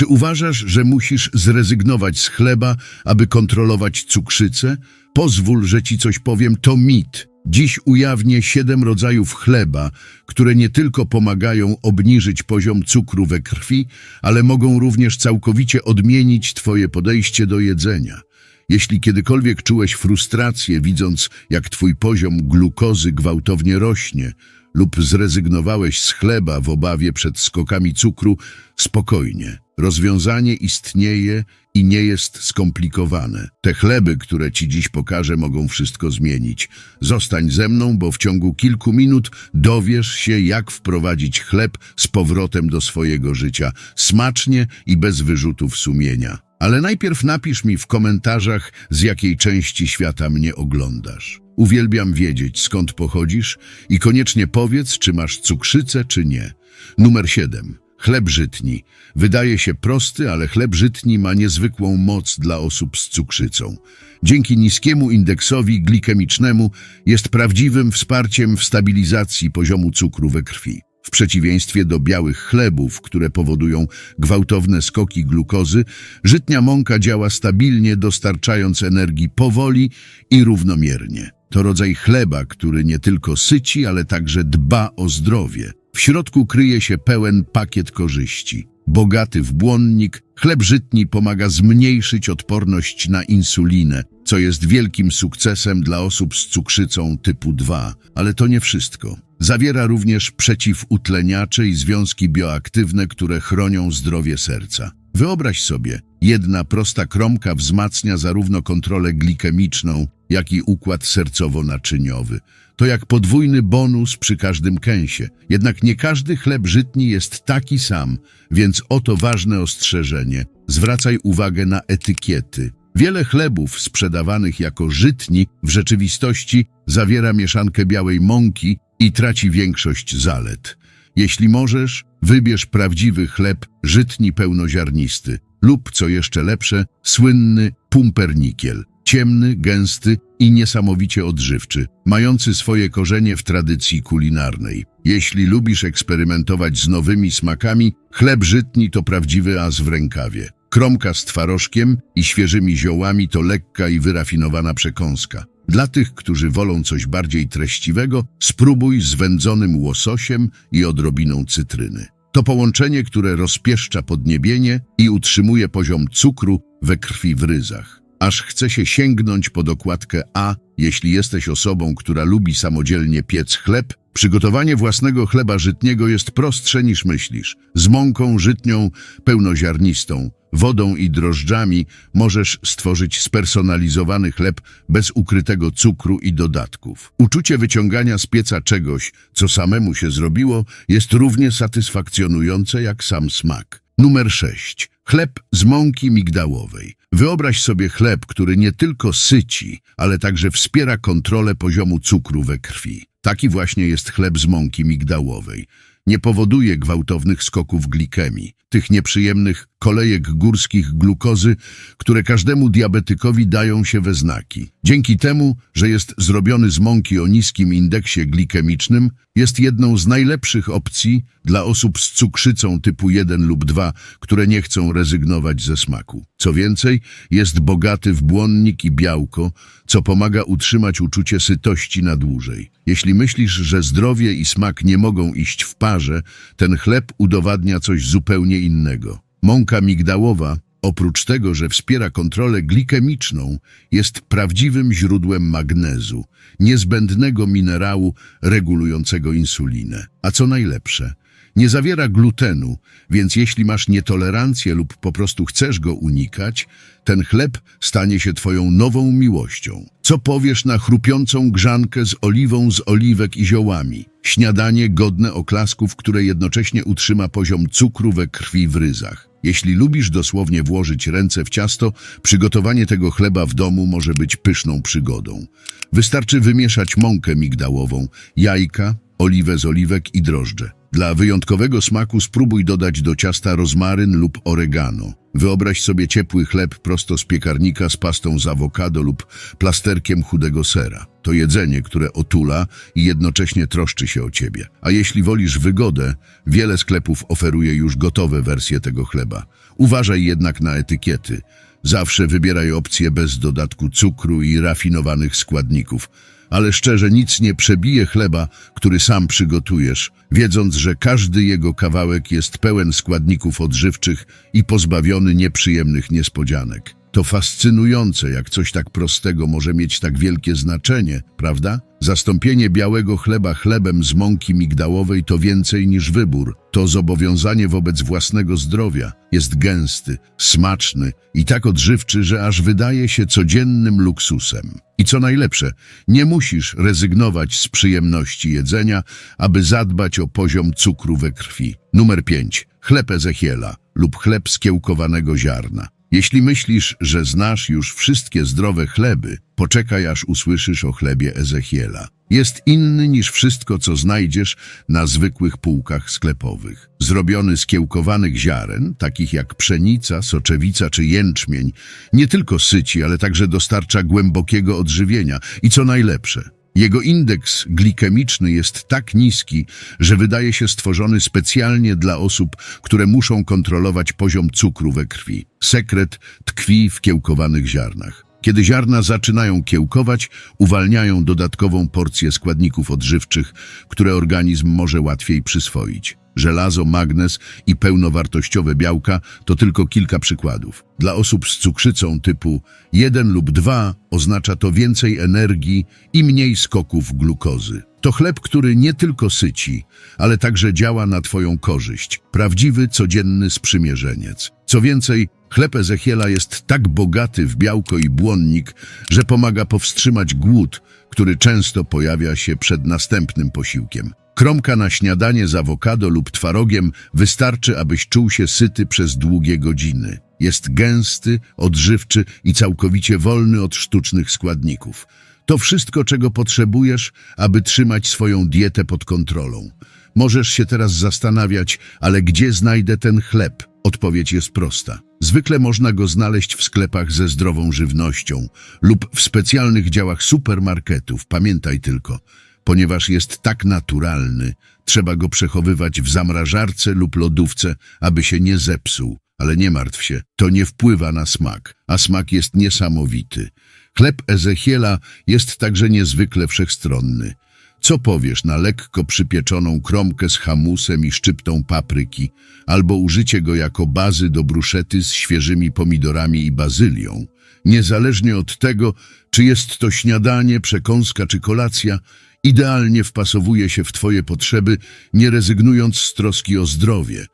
Czy uważasz, że musisz zrezygnować z chleba, aby kontrolować cukrzycę? Pozwól, że ci coś powiem, to mit. Dziś ujawnię siedem rodzajów chleba, które nie tylko pomagają obniżyć poziom cukru we krwi, ale mogą również całkowicie odmienić twoje podejście do jedzenia. Jeśli kiedykolwiek czułeś frustrację, widząc, jak twój poziom glukozy gwałtownie rośnie, lub zrezygnowałeś z chleba w obawie przed skokami cukru, spokojnie. Rozwiązanie istnieje i nie jest skomplikowane. Te chleby, które ci dziś pokażę, mogą wszystko zmienić. Zostań ze mną, bo w ciągu kilku minut dowiesz się, jak wprowadzić chleb z powrotem do swojego życia, smacznie i bez wyrzutów sumienia. Ale najpierw napisz mi w komentarzach, z jakiej części świata mnie oglądasz. Uwielbiam wiedzieć, skąd pochodzisz i koniecznie powiedz, czy masz cukrzycę, czy nie. Numer 7. Chleb żytni. Wydaje się prosty, ale chleb żytni ma niezwykłą moc dla osób z cukrzycą. Dzięki niskiemu indeksowi glikemicznemu jest prawdziwym wsparciem w stabilizacji poziomu cukru we krwi. W przeciwieństwie do białych chlebów, które powodują gwałtowne skoki glukozy, żytnia mąka działa stabilnie, dostarczając energii powoli i równomiernie. To rodzaj chleba, który nie tylko syci, ale także dba o zdrowie. W środku kryje się pełen pakiet korzyści. Bogaty w błonnik, chleb żytni pomaga zmniejszyć odporność na insulinę, co jest wielkim sukcesem dla osób z cukrzycą typu 2. Ale to nie wszystko. Zawiera również przeciwutleniacze i związki bioaktywne, które chronią zdrowie serca. Wyobraź sobie, jedna prosta kromka wzmacnia zarówno kontrolę glikemiczną, jak i układ sercowo-naczyniowy. To jak podwójny bonus przy każdym kęsie. Jednak nie każdy chleb żytni jest taki sam, więc oto ważne ostrzeżenie. Zwracaj uwagę na etykiety. Wiele chlebów sprzedawanych jako żytni w rzeczywistości zawiera mieszankę białej mąki i traci większość zalet. Jeśli możesz, wybierz prawdziwy chleb żytni pełnoziarnisty lub, co jeszcze lepsze, słynny pumpernikiel. Ciemny, gęsty i niesamowicie odżywczy, mający swoje korzenie w tradycji kulinarnej. Jeśli lubisz eksperymentować z nowymi smakami, chleb żytni to prawdziwy as w rękawie. Kromka z twarożkiem i świeżymi ziołami to lekka i wyrafinowana przekąska. Dla tych, którzy wolą coś bardziej treściwego, spróbuj z wędzonym łososiem i odrobiną cytryny. To połączenie, które rozpieszcza podniebienie i utrzymuje poziom cukru we krwi w ryzach. Aż chce się sięgnąć po dokładkę A, jeśli jesteś osobą, która lubi samodzielnie piec chleb, przygotowanie własnego chleba żytniego jest prostsze niż myślisz. Z mąką żytnią pełnoziarnistą, wodą i drożdżami możesz stworzyć spersonalizowany chleb bez ukrytego cukru i dodatków. Uczucie wyciągania z pieca czegoś, co samemu się zrobiło, jest równie satysfakcjonujące jak sam smak. Numer 6. Chleb z mąki migdałowej. Wyobraź sobie chleb, który nie tylko syci, ale także wspiera kontrolę poziomu cukru we krwi. Taki właśnie jest chleb z mąki migdałowej. Nie powoduje gwałtownych skoków glikemii, tych nieprzyjemnych kolejek górskich glukozy, które każdemu diabetykowi dają się we znaki. Dzięki temu, że jest zrobiony z mąki o niskim indeksie glikemicznym, jest jedną z najlepszych opcji dla osób z cukrzycą typu 1 lub 2, które nie chcą rezygnować ze smaku. Co więcej, jest bogaty w błonnik i białko, co pomaga utrzymać uczucie sytości na dłużej. Jeśli myślisz, że zdrowie i smak nie mogą iść w parze, ten chleb udowadnia coś zupełnie innego. Mąka migdałowa, oprócz tego, że wspiera kontrolę glikemiczną, jest prawdziwym źródłem magnezu, niezbędnego minerału regulującego insulinę. A co najlepsze, nie zawiera glutenu, więc jeśli masz nietolerancję lub po prostu chcesz go unikać, ten chleb stanie się twoją nową miłością. Co powiesz na chrupiącą grzankę z oliwą z oliwek i ziołami? Śniadanie godne oklasków, które jednocześnie utrzyma poziom cukru we krwi w ryzach. Jeśli lubisz dosłownie włożyć ręce w ciasto, przygotowanie tego chleba w domu może być pyszną przygodą. Wystarczy wymieszać mąkę migdałową, jajka, oliwę z oliwek i drożdże. Dla wyjątkowego smaku spróbuj dodać do ciasta rozmaryn lub oregano. Wyobraź sobie ciepły chleb prosto z piekarnika z pastą z awokado lub plasterkiem chudego sera. To jedzenie, które otula i jednocześnie troszczy się o ciebie. A jeśli wolisz wygodę, wiele sklepów oferuje już gotowe wersje tego chleba. Uważaj jednak na etykiety. Zawsze wybieraj opcje bez dodatku cukru i rafinowanych składników. Ale szczerze, nic nie przebije chleba, który sam przygotujesz, wiedząc, że każdy jego kawałek jest pełen składników odżywczych i pozbawiony nieprzyjemnych niespodzianek. To fascynujące, jak coś tak prostego może mieć tak wielkie znaczenie, prawda? Zastąpienie białego chleba chlebem z mąki migdałowej to więcej niż wybór. To zobowiązanie wobec własnego zdrowia. Jest gęsty, smaczny i tak odżywczy, że aż wydaje się codziennym luksusem. I co najlepsze, nie musisz rezygnować z przyjemności jedzenia, aby zadbać o poziom cukru we krwi. Numer 5. Chleb Ezechiela lub chleb z kiełkowanego ziarna. Jeśli myślisz, że znasz już wszystkie zdrowe chleby, poczekaj aż usłyszysz o chlebie Ezechiela. Jest inny niż wszystko, co znajdziesz na zwykłych półkach sklepowych. Zrobiony z kiełkowanych ziaren, takich jak pszenica, soczewica czy jęczmień, nie tylko syci, ale także dostarcza głębokiego odżywienia i co najlepsze, jego indeks glikemiczny jest tak niski, że wydaje się stworzony specjalnie dla osób, które muszą kontrolować poziom cukru we krwi. Sekret tkwi w kiełkowanych ziarnach. Kiedy ziarna zaczynają kiełkować, uwalniają dodatkową porcję składników odżywczych, które organizm może łatwiej przyswoić. Żelazo, magnez i pełnowartościowe białka to tylko kilka przykładów. Dla osób z cukrzycą typu 1 lub 2 oznacza to więcej energii i mniej skoków glukozy. To chleb, który nie tylko syci, ale także działa na Twoją korzyść. Prawdziwy, codzienny sprzymierzeniec. Co więcej, chleb Ezechiela jest tak bogaty w białko i błonnik, że pomaga powstrzymać głód, który często pojawia się przed następnym posiłkiem. Kromka na śniadanie z awokado lub twarogiem wystarczy, abyś czuł się syty przez długie godziny. Jest gęsty, odżywczy i całkowicie wolny od sztucznych składników. To wszystko, czego potrzebujesz, aby trzymać swoją dietę pod kontrolą. Możesz się teraz zastanawiać, ale gdzie znajdę ten chleb? Odpowiedź jest prosta. Zwykle można go znaleźć w sklepach ze zdrową żywnością lub w specjalnych działach supermarketów. Pamiętaj tylko, ponieważ jest tak naturalny, trzeba go przechowywać w zamrażarce lub lodówce, aby się nie zepsuł. Ale nie martw się, to nie wpływa na smak, a smak jest niesamowity. Chleb Ezechiela jest także niezwykle wszechstronny. Co powiesz na lekko przypieczoną kromkę z hamusem i szczyptą papryki, albo użycie go jako bazy do bruszety z świeżymi pomidorami i bazylią? Niezależnie od tego, czy jest to śniadanie, przekąska czy kolacja, idealnie wpasowuje się w Twoje potrzeby, nie rezygnując z troski o zdrowie.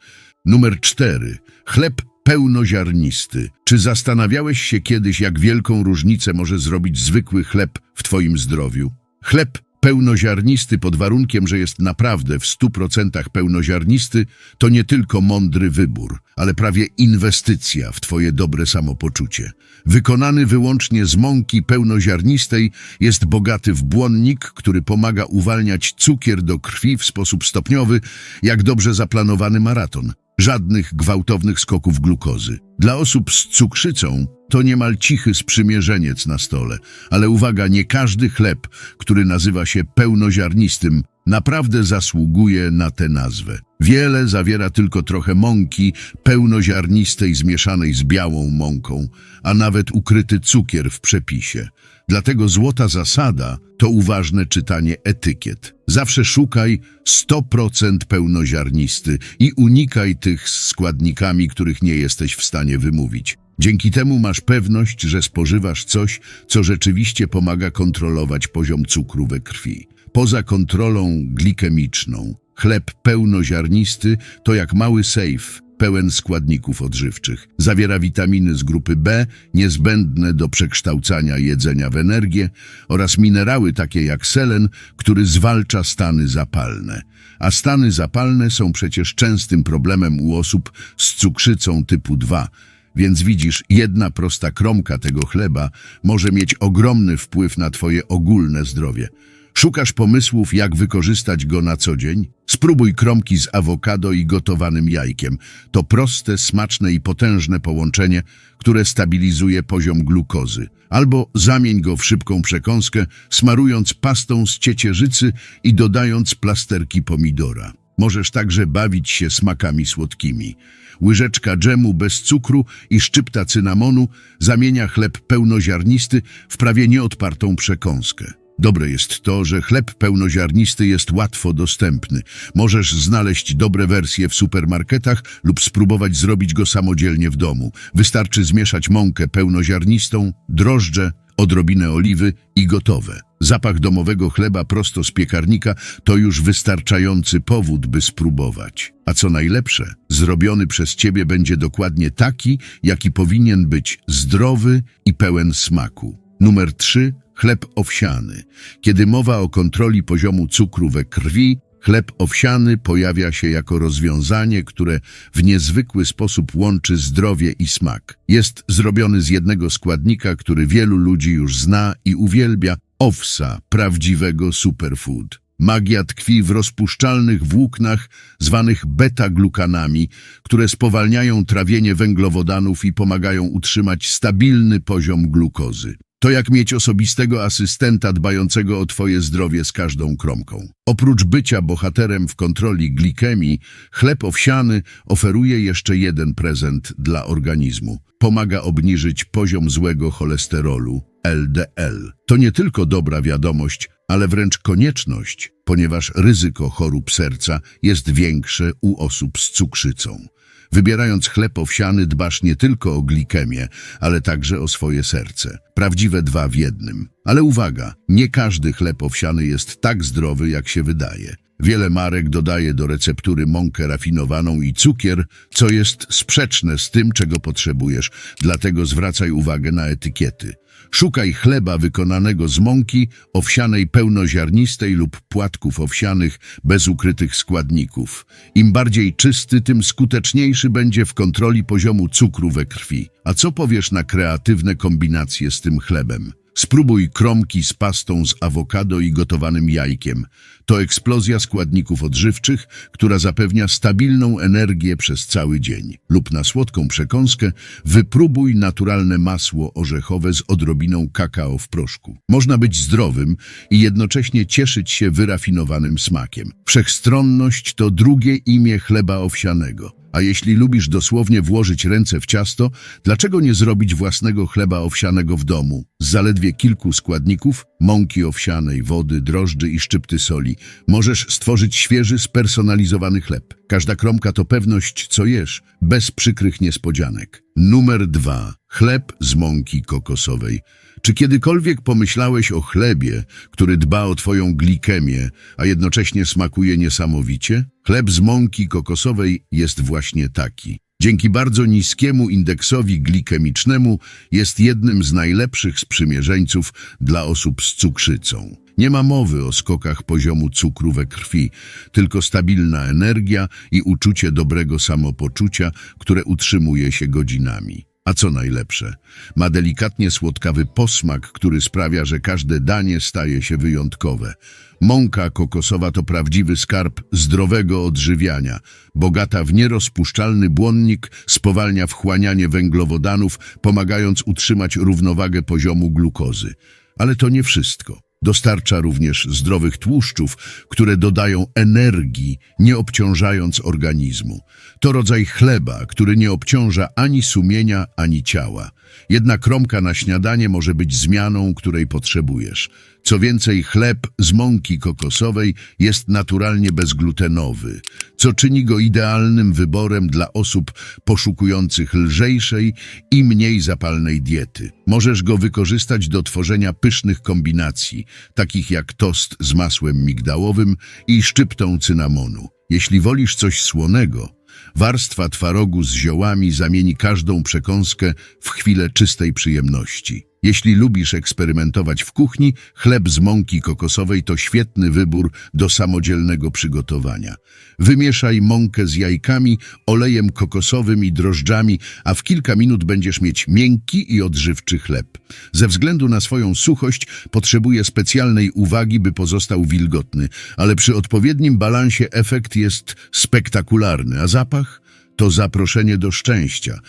Numer 4. Chleb pełnoziarnisty. Czy zastanawiałeś się kiedyś, jak wielką różnicę może zrobić zwykły chleb w Twoim zdrowiu? Chleb pełnoziarnisty pod warunkiem, że jest naprawdę w 100% pełnoziarnisty, to nie tylko mądry wybór, ale prawie inwestycja w Twoje dobre samopoczucie. Wykonany wyłącznie z mąki pełnoziarnistej jest bogaty w błonnik, który pomaga uwalniać cukier do krwi w sposób stopniowy, jak dobrze zaplanowany maraton. Żadnych gwałtownych skoków glukozy. Dla osób z cukrzycą to niemal cichy sprzymierzeniec na stole, ale uwaga, nie każdy chleb, który nazywa się pełnoziarnistym, naprawdę zasługuje na tę nazwę. Wiele zawiera tylko trochę mąki pełnoziarnistej zmieszanej z białą mąką, a nawet ukryty cukier w przepisie. Dlatego złota zasada to uważne czytanie etykiet. Zawsze szukaj 100% pełnoziarnisty i unikaj tych z składnikami, których nie jesteś w stanie wymówić. Dzięki temu masz pewność, że spożywasz coś, co rzeczywiście pomaga kontrolować poziom cukru we krwi. Poza kontrolą glikemiczną, chleb pełnoziarnisty to jak mały sejf, pełen składników odżywczych. Zawiera witaminy z grupy B, niezbędne do przekształcania jedzenia w energię oraz minerały takie jak selen, który zwalcza stany zapalne. A stany zapalne są przecież częstym problemem u osób z cukrzycą typu 2, więc widzisz, jedna prosta kromka tego chleba może mieć ogromny wpływ na twoje ogólne zdrowie. Szukasz pomysłów, jak wykorzystać go na co dzień? Spróbuj kromki z awokado i gotowanym jajkiem. To proste, smaczne i potężne połączenie, które stabilizuje poziom glukozy. Albo zamień go w szybką przekąskę, smarując pastą z ciecierzycy i dodając plasterki pomidora. Możesz także bawić się smakami słodkimi. Łyżeczka dżemu bez cukru i szczypta cynamonu zamienia chleb pełnoziarnisty w prawie nieodpartą przekąskę. Dobre jest to, że chleb pełnoziarnisty jest łatwo dostępny. Możesz znaleźć dobre wersje w supermarketach lub spróbować zrobić go samodzielnie w domu. Wystarczy zmieszać mąkę pełnoziarnistą, drożdże, odrobinę oliwy i gotowe. Zapach domowego chleba prosto z piekarnika to już wystarczający powód, by spróbować. A co najlepsze, zrobiony przez ciebie będzie dokładnie taki, jaki powinien być zdrowy i pełen smaku. Numer 3. Chleb owsiany. Kiedy mowa o kontroli poziomu cukru we krwi, chleb owsiany pojawia się jako rozwiązanie, które w niezwykły sposób łączy zdrowie i smak. Jest zrobiony z jednego składnika, który wielu ludzi już zna i uwielbia, owsa, prawdziwego superfood. Magia tkwi w rozpuszczalnych włóknach zwanych beta-glukanami, które spowalniają trawienie węglowodanów i pomagają utrzymać stabilny poziom glukozy. To jak mieć osobistego asystenta dbającego o Twoje zdrowie z każdą kromką. Oprócz bycia bohaterem w kontroli glikemii, chleb owsiany oferuje jeszcze jeden prezent dla organizmu. Pomaga obniżyć poziom złego cholesterolu, LDL. To nie tylko dobra wiadomość, ale wręcz konieczność, ponieważ ryzyko chorób serca jest większe u osób z cukrzycą. Wybierając chleb owsiany dbasz nie tylko o glikemię, ale także o swoje serce. Prawdziwe dwa w jednym. Ale uwaga, nie każdy chleb owsiany jest tak zdrowy, jak się wydaje. Wiele marek dodaje do receptury mąkę rafinowaną i cukier, co jest sprzeczne z tym, czego potrzebujesz, dlatego zwracaj uwagę na etykiety. Szukaj chleba wykonanego z mąki owsianej pełnoziarnistej lub płatków owsianych bez ukrytych składników. Im bardziej czysty, tym skuteczniejszy będzie w kontroli poziomu cukru we krwi. A co powiesz na kreatywne kombinacje z tym chlebem? Spróbuj kromki z pastą z awokado i gotowanym jajkiem. To eksplozja składników odżywczych, która zapewnia stabilną energię przez cały dzień. Lub na słodką przekąskę wypróbuj naturalne masło orzechowe z odrobiną kakao w proszku. Można być zdrowym i jednocześnie cieszyć się wyrafinowanym smakiem. Wszechstronność to drugie imię chleba owsianego. A jeśli lubisz dosłownie włożyć ręce w ciasto, dlaczego nie zrobić własnego chleba owsianego w domu? Z zaledwie kilku składników, mąki owsianej, wody, drożdży i szczypty soli, możesz stworzyć świeży, spersonalizowany chleb. Każda kromka to pewność, co jesz, bez przykrych niespodzianek. Numer dwa. Chleb z mąki kokosowej. Czy kiedykolwiek pomyślałeś o chlebie, który dba o twoją glikemię, a jednocześnie smakuje niesamowicie? Chleb z mąki kokosowej jest właśnie taki. Dzięki bardzo niskiemu indeksowi glikemicznemu jest jednym z najlepszych sprzymierzeńców dla osób z cukrzycą. Nie ma mowy o skokach poziomu cukru we krwi, tylko stabilna energia i uczucie dobrego samopoczucia, które utrzymuje się godzinami. A co najlepsze, ma delikatnie słodkawy posmak, który sprawia, że każde danie staje się wyjątkowe. Mąka kokosowa to prawdziwy skarb zdrowego odżywiania. Bogata w nierozpuszczalny błonnik spowalnia wchłanianie węglowodanów, pomagając utrzymać równowagę poziomu glukozy. Ale to nie wszystko. Dostarcza również zdrowych tłuszczów, które dodają energii, nie obciążając organizmu. To rodzaj chleba, który nie obciąża ani sumienia, ani ciała. Jedna kromka na śniadanie może być zmianą, której potrzebujesz. Co więcej, chleb z mąki kokosowej jest naturalnie bezglutenowy, co czyni go idealnym wyborem dla osób poszukujących lżejszej i mniej zapalnej diety. Możesz go wykorzystać do tworzenia pysznych kombinacji, takich jak tost z masłem migdałowym i szczyptą cynamonu. Jeśli wolisz coś słonego, warstwa twarogu z ziołami zamieni każdą przekąskę w chwilę czystej przyjemności. Jeśli lubisz eksperymentować w kuchni, chleb z mąki kokosowej to świetny wybór do samodzielnego przygotowania. Wymieszaj mąkę z jajkami, olejem kokosowym i drożdżami, a w kilka minut będziesz mieć miękki i odżywczy chleb. Ze względu na swoją suchość potrzebuje specjalnej uwagi, by pozostał wilgotny, ale przy odpowiednim balansie efekt jest spektakularny, a zapach to zaproszenie do szczęścia.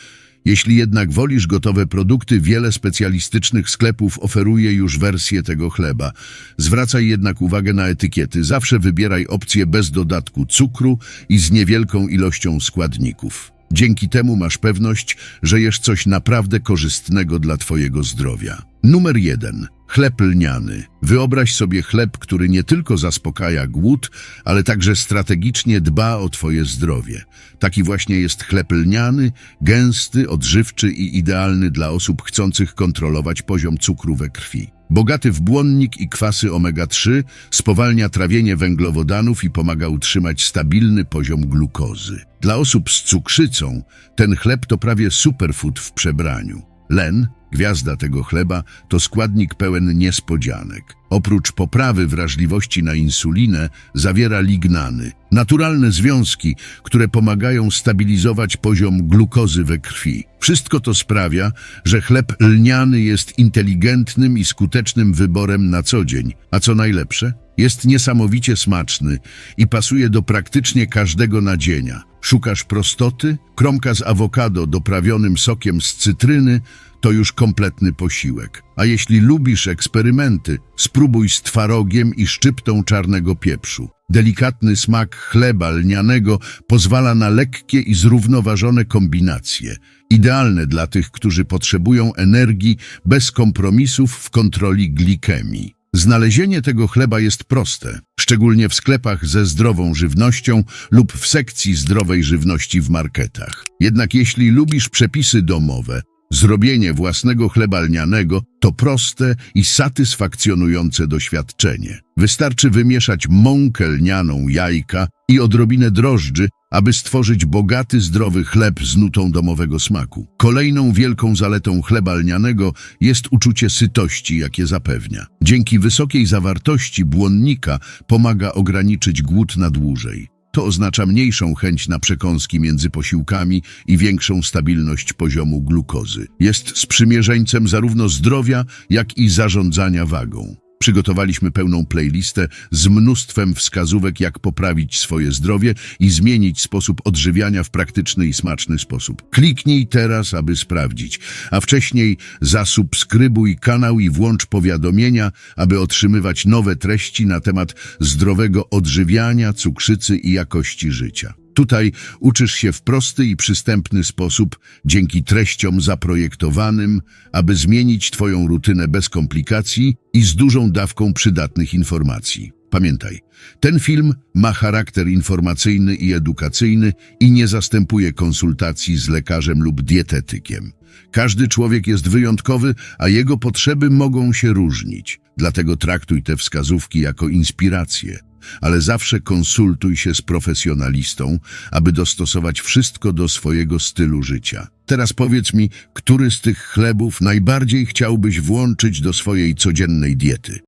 Jeśli jednak wolisz gotowe produkty, wiele specjalistycznych sklepów oferuje już wersję tego chleba. Zwracaj jednak uwagę na etykiety. Zawsze wybieraj opcję bez dodatku cukru i z niewielką ilością składników. Dzięki temu masz pewność, że jesz coś naprawdę korzystnego dla Twojego zdrowia. Numer jeden. Chleb lniany. Wyobraź sobie chleb, który nie tylko zaspokaja głód, ale także strategicznie dba o Twoje zdrowie. Taki właśnie jest chleb lniany, gęsty, odżywczy i idealny dla osób chcących kontrolować poziom cukru we krwi. Bogaty w błonnik i kwasy omega-3 spowalnia trawienie węglowodanów i pomaga utrzymać stabilny poziom glukozy. Dla osób z cukrzycą ten chleb to prawie superfood w przebraniu. Len, gwiazda tego chleba, to składnik pełen niespodzianek. Oprócz poprawy wrażliwości na insulinę, zawiera lignany, naturalne związki, które pomagają stabilizować poziom glukozy we krwi. Wszystko to sprawia, że chleb lniany jest inteligentnym i skutecznym wyborem na co dzień, a co najlepsze, jest niesamowicie smaczny i pasuje do praktycznie każdego nadzienia. Szukasz prostoty? Kromka z awokado doprawionym sokiem z cytryny to już kompletny posiłek. A jeśli lubisz eksperymenty, spróbuj z twarogiem i szczyptą czarnego pieprzu. Delikatny smak chleba lnianego pozwala na lekkie i zrównoważone kombinacje. Idealne dla tych, którzy potrzebują energii bez kompromisów w kontroli glikemii. Znalezienie tego chleba jest proste, szczególnie w sklepach ze zdrową żywnością lub w sekcji zdrowej żywności w marketach. Jednak jeśli lubisz przepisy domowe, zrobienie własnego chleba lnianego to proste i satysfakcjonujące doświadczenie. Wystarczy wymieszać mąkę lnianą, jajka i odrobinę drożdży, aby stworzyć bogaty, zdrowy chleb z nutą domowego smaku. Kolejną wielką zaletą chleba lnianego jest uczucie sytości, jakie zapewnia. Dzięki wysokiej zawartości błonnika pomaga ograniczyć głód na dłużej. To oznacza mniejszą chęć na przekąski między posiłkami i większą stabilność poziomu glukozy. Jest sprzymierzeńcem zarówno zdrowia, jak i zarządzania wagą. Przygotowaliśmy pełną playlistę z mnóstwem wskazówek, jak poprawić swoje zdrowie i zmienić sposób odżywiania w praktyczny i smaczny sposób. Kliknij teraz, aby sprawdzić, a wcześniej zasubskrybuj kanał i włącz powiadomienia, aby otrzymywać nowe treści na temat zdrowego odżywiania, cukrzycy i jakości życia. Tutaj uczysz się w prosty i przystępny sposób, dzięki treściom zaprojektowanym, aby zmienić Twoją rutynę bez komplikacji i z dużą dawką przydatnych informacji. Pamiętaj, ten film ma charakter informacyjny i edukacyjny i nie zastępuje konsultacji z lekarzem lub dietetykiem. Każdy człowiek jest wyjątkowy, a jego potrzeby mogą się różnić. Dlatego traktuj te wskazówki jako inspirację ale zawsze konsultuj się z profesjonalistą, aby dostosować wszystko do swojego stylu życia. Teraz powiedz mi, który z tych chlebów najbardziej chciałbyś włączyć do swojej codziennej diety?